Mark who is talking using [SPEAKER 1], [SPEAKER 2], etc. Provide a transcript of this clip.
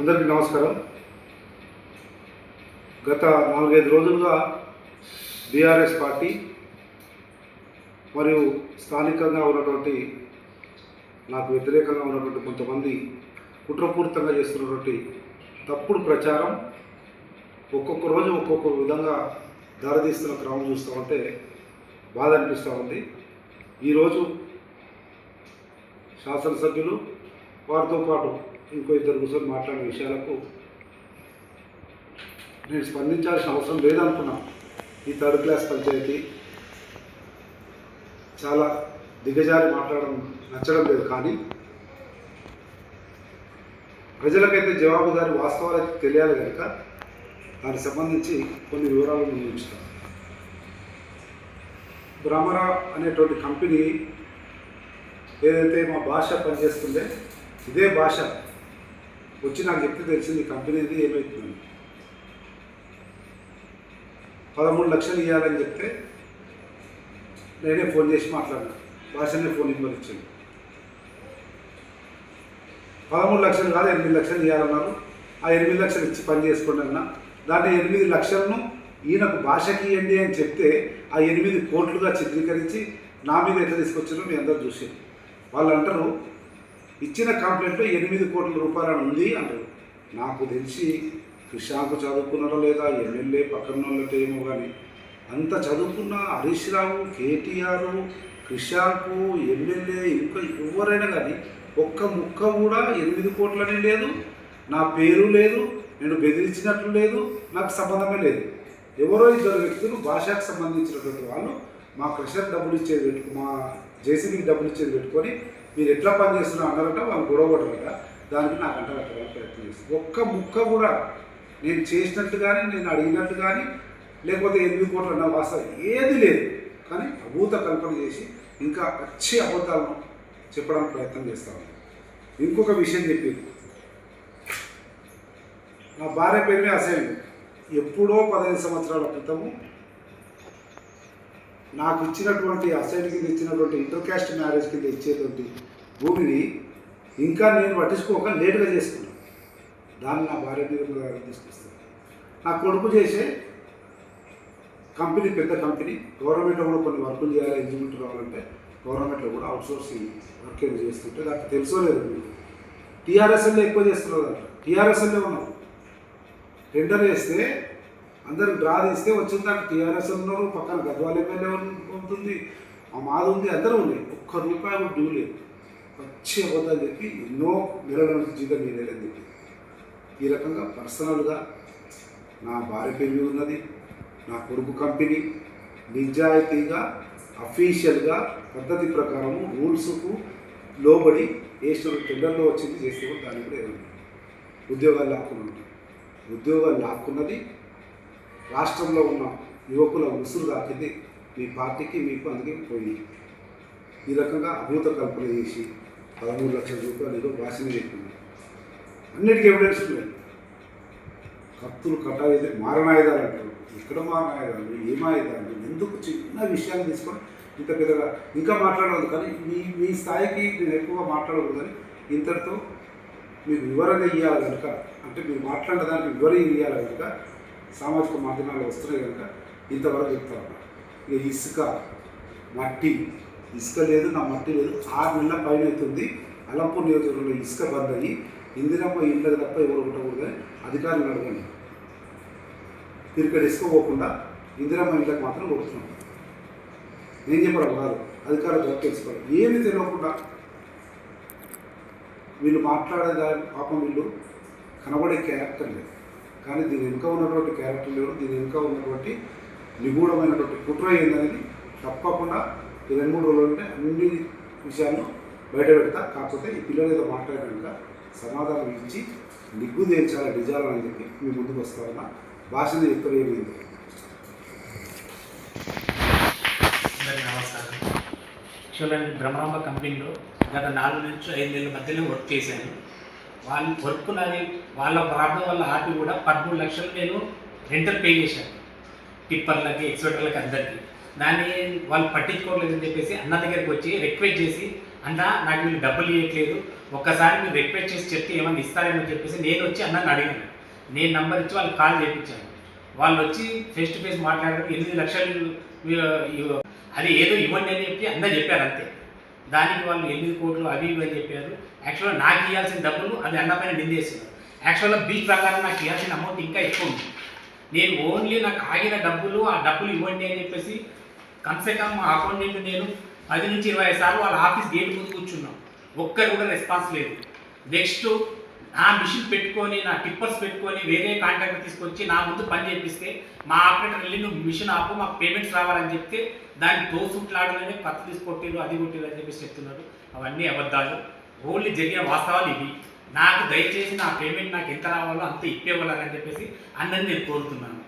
[SPEAKER 1] అందరికీ నమస్కారం. గత నాలుగైదు రోజులుగా బీఆర్ఎస్ పార్టీ మరియు స్థానికంగా ఉన్నటువంటి నాకు వ్యతిరేకంగా ఉన్నటువంటి కొంతమంది కుట్రపూరితంగా చేస్తున్నటువంటి తప్పుడు ప్రచారం ఒక్కొక్క రోజు ఒక్కొక్క విధంగా దారితీస్తున్న క్రమం చూస్తూ ఉంటే బాధ అనిపిస్తూ ఉంది. ఈరోజు శాసనసభ్యులు వారితో పాటు ఇంకో ఇద్దరు కూర్చొని మాట్లాడిన విషయాలకు నేను స్పందించాల్సిన అవసరం లేదనుకున్నా. ఈ థర్డ్ క్లాస్ పంచాయతీ చాలా దిగజారి మాట్లాడడం నచ్చడం లేదు కానీ ప్రజలకైతే జవాబుదారి వాస్తవాలకి తెలియాలి కనుక దానికి సంబంధించి కొన్ని వివరాలు ముందు భ్రమర అనేటువంటి కంపెనీ ఏదైతే మా భాష పనిచేస్తుందే ఇదే భాష వచ్చి నాకు చెప్తే తెలిసింది కంపెనీది కంపెనీ ఏమవుతుందని పదమూడు లక్షలు ఇవ్వాలని చెప్తే నేనే ఫోన్ చేసి మాట్లాడినా. భాషనే ఫోన్ నెంబర్ ఇచ్చాను. పదమూడు లక్షలు కాదు ఎనిమిది లక్షలు ఇవ్వాలన్నారు ఆ ఎనిమిది లక్షలు ఇచ్చి పని చేసుకోండి అన్న. దాంట్లో ఎనిమిది లక్షలను ఈయనకు భాషకి ఇవ్వండి అని చెప్తే ఆ ఎనిమిది కోట్లుగా చిత్రీకరించి నా మీద ఎట్లా తీసుకొచ్చారో మీ అందరూ చూసి వాళ్ళు అంటారు ఇచ్చిన కంప్లైంట్లో ఎనిమిది కోట్ల రూపాయలు ఉంది అంటారు. నాకు తెలిసి కృషాంక్ చదువుకున్నారో లేదా ఎమ్మెల్యే పక్కన వాళ్ళతో ఏమో కానీ అంత చదువుకున్న హరీష్ రావు కేటీఆర్ కృషాంకు ఎమ్మెల్యే ఇంకా ఎవరైనా కానీ ఒక్క ముక్క కూడా ఎనిమిది కోట్లని లేదు. నా పేరు లేదు నేను బెదిరించినట్లు లేదు నాకు సంబంధమే లేదు. ఎవరో ఇద్దరు వ్యక్తులు భాషకు సంబంధించినటువంటి వాళ్ళు మా క్రషర్ డబ్బులు ఇచ్చేది పెట్టుకు మా జేసీబీకి డబ్బులు ఇచ్చేది పెట్టుకొని మీరు ఎట్లా పని చేస్తున్నారు అన్నారట వాళ్ళు గొడవ పడరట దానికి నాకు అంట కట్టడానికి ప్రయత్నం చేస్తాను ఒక్క ముక్క కూడా నేను చేసినట్టు కానీ నేను అడిగినట్టు కానీ లేకపోతే ఎనిమిది కోట్లు అన్న వాస్తవం ఏది లేదు. కానీ అభూత కల్పన చేసి ఇంకా వచ్చే అబద్ధాలను చెప్పడానికి ప్రయత్నం చేస్తాను ఇంకొక విషయం చెప్పింది. నా భార్య పేరు మీద అసైన్. ఎప్పుడో పదహైదు సంవత్సరాల క్రితము నాకు ఇచ్చినటువంటి అసైడ్ కింద ఇచ్చినటువంటి ఇంటర్ క్యాస్ట్ మ్యారేజ్ కింద ఇచ్చేటువంటి భూమిని ఇంకా నేను పట్టించుకోక లేటుగా చేసుకున్నాను దాన్ని నా భార్య మీద తీసుకొస్తాను నా కొడుకు చేసే కంపెనీ పెద్ద కంపెనీ గవర్నమెంట్లో కూడా కొన్ని వర్కులు చేయాలి ఇంజనీర్ రావాలంటే గవర్నమెంట్లో కూడా అవుట్సోర్సింగ్ వర్క్ ఏదో చేస్తుంటే నాకు తెలుసో లేదు మీకు టీఆర్ఎస్ఎల్లో ఎక్కువ చేస్తున్నారు. టీఆర్ఎస్ఎల్లో ఉన్నారు. టెండర్ వేస్తే అందరు డ్రా తీస్తే వచ్చిన దాంట్లో టీఆర్ఎస్ ఉన్నారు పక్కన గద్వాల ఎమ్మెల్యే ఉంటుంది. ఆ మాది ఉంది అందరూ ఉన్నాయి. ఒక్క రూపాయి కూడా డ్యూ లేదు. వచ్చి అబద్ధాలు చెప్పి ఎన్నో నెలల నుంచి జీతం మీదేలని చెప్పి. ఈ రకంగా పర్సనల్గా నా భార్య పేరు ఉన్నది నా కొడుకు కంపెనీ నిజాయితీగా అఫీషియల్గా పద్ధతి ప్రకారము రూల్స్కు లోబడి వేసిన టెండర్లో వచ్చింది చేస్తే కూడా దాన్ని కూడా ఏమన్నా ఉద్యోగాలు లాక్కున్నది ఉద్యోగాలు లాక్కున్నది రాష్ట్రంలో ఉన్న యువకుల ఉసురు తాకింది మీ పార్టీకి మీకు అందుకే పోయి ఈ రకంగా అభూత కల్పన చేసి పదమూడు లక్షల రూపాయలు ఏదో భాషని చెప్పింది అన్నిటికీ ఎవిడెన్స్ ఉన్నాయి. కత్తులు కట్టాయితే మారణాయుధాలు అంటారు ఎక్కడ మారణాయుధాలు ఏం ఆయుధాలు ఎందుకు చిన్న విషయాలు తీసుకొని ఇంత పెద్దగా ఇంకా మాట్లాడదు కానీ మీ మీ స్థాయికి నేను ఎక్కువ మాట్లాడకూడదు. ఇంతటితో మీకు వివరణ ఇవ్వాలి కనుక అంటే మీరు మాట్లాడడానికి వివరణ ఇవ్వాలి కనుక సామాజిక మాధ్యమాలు వస్తున్నాయి కనుక ఇంతవరకు చెప్తా ఇక ఇసుక మట్టి ఇసుక లేదు నా మట్టి లేదు. ఆరు నెలల పైన అవుతుంది. అలంపూర్ నియోజకవర్గంలో ఇసుక బంద్ అయ్యి ఇందిరమ్మ ఇళ్ళ తప్ప ఎవరు ఉండకూడదని అధికారులు అడగండి. ఇక్కడ ఇసుక పోకుండా ఇందిరమ్మ ఇళ్ళకి మాత్రం కొడుతున్నాం. నేను చెప్పడం కాదు. అధికారులు దొరికి తెలుసుకోవాలి. ఏమి తెలియకుండా వీళ్ళు మాట్లాడే పాపం వీళ్ళు కనబడే క్యారెక్టర్ లేదు. కానీ దీని వెనుక ఉన్నటువంటి క్యారెక్టర్ ఎవరు దీని వెనుక ఉన్నటువంటి నిగూఢమైనటువంటి కుట్ర ఏందనేది తప్పకుండా ఈ రెండు మూడు రోజులు అన్ని విషయాలను బయట పెడతా. కాకపోతే ఈ పిల్లలు ఏదో మాట్లాడాక సమాధానం ఇచ్చి నిగ్గు తేల్చాలి అని చెప్పి మీ ముందుకు వస్తామన్న భాషను ఎక్కువ
[SPEAKER 2] నమస్కారం. యాక్చువల్గా బ్రహ్మాంబ కంపెనీలో గత నాలుగు నుంచి ఐదు నెలల మధ్యలో వర్క్ చేశాను. వాళ్ళ వర్క్ నాది వాళ్ళ ప్రాబ్లం వల్ల ఆపి కూడా పదమూడు లక్షలు నేను రెంటల్ పే చేశాను. టిప్పర్లకి ఎక్స్పెక్టర్లకి అందరికీ. దాన్ని వాళ్ళు పట్టించుకోలేదని చెప్పేసి అన్న దగ్గరికి వచ్చి రిక్వెస్ట్ చేసి అన్న నాకు వీళ్ళు డబ్బులు ఇవ్వట్లేదు ఒక్కసారి మీరు రిక్వెస్ట్ చేసి చెప్తే ఏమైనా ఇస్తారేమో చెప్పేసి నేను వచ్చి అన్నని అడిగాను. నేను నంబర్ ఇచ్చి వాళ్ళకి కాల్ చేయించాను. వాళ్ళు వచ్చి ఫేస్ టు ఫేస్ మాట్లాడారు ఎనిమిది లక్షలు ఇవ్వ- అది ఏదో ఇవ్వండి అని చెప్పి అన్న చెప్పారు అంతే. దానికి వాళ్ళు ఎనిమిది కోట్లు అవి ఇవి అని చెప్పారు. యాక్చువల్గా నాకు ఇవ్వాల్సిన డబ్బులు అది అన్నపైన నిందేస్తున్నారు యాక్చువల్గా బిల్ ప్రకారం నాకు ఇవ్వాల్సిన అమౌంట్ ఇంకా ఎక్కువ ఉంది. నేను ఓన్లీ నాకు ఆగిన డబ్బులు ఆ డబ్బులు ఇవ్వండి అని చెప్పేసి కమ్సే కమ్ మా అకౌంటెంట్ నేను పది నుంచి ఇరవై సార్లు వాళ్ళ ఆఫీస్ గేట్ ముందు కూర్చున్నాం. ఒక్కరు కూడా రెస్పాన్స్ లేదు. నెక్స్ట్ నా మిషన్ పెట్టుకొని నా టిప్పర్స్ పెట్టుకొని వేరే కాంట్రాక్ట్ తీసుకొచ్చి నా ముందు పని చేపిస్తే మా ఆపరేటర్ వెళ్ళి నువ్వు మిషన్ ఆపు మాకు పేమెంట్స్ రావాలని చెప్తే దాన్ని దోసుట్లాడలనే కత్తి తీసుకొట్టిరు అది కొట్టిరు అని చెప్పేసి చెప్తున్నారు. అవన్నీ అబద్ధాలు. ఓన్లీ జరిగే వాస్తవాలు ఇవి. నాకు దయచేసి నా పేమెంట్ నాకు ఎంత రావాలో అంత ఇప్పేవ్వాలని చెప్పేసి అందరిని నేను కోరుతున్నాను.